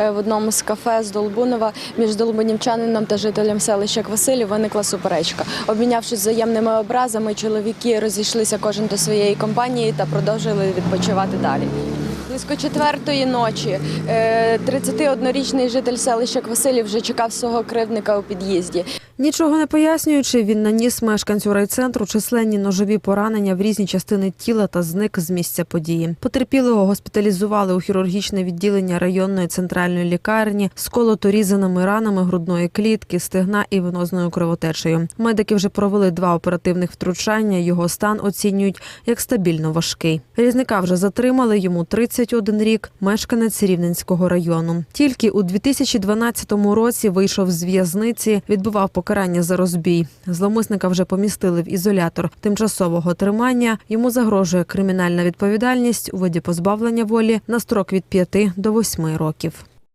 е, в одному з кафе з Долбунова між долбунівчанином та жителем селища Квасилі виникла суперечка. Обмінявшись взаємними образами, чоловіки розійшлися кожен до своєї компанії та продовжили відпочивати далі. Близько четвертої ночі е, 31-річний житель селища Квасилів вже чекав свого кривдника у під'їзді. Нічого не пояснюючи, він наніс мешканцю райцентру численні ножові поранення в різні частини тіла та зник з місця події. Потерпілого госпіталізували у хірургічне відділення районної центральної лікарні з колото-різаними ранами грудної клітки, стегна і венозною кровотечею. Медики вже провели два оперативних втручання. Його стан оцінюють як стабільно важкий. Різника вже затримали йому 31 рік, мешканець Рівненського району. Тільки у 2012 році вийшов з в'язниці, відбував покарання за розбій. Зломисника вже помістили в ізолятор тимчасового тримання. Йому загрожує кримінальна відповідальність у виді позбавлення волі на строк від 5 до 8 років.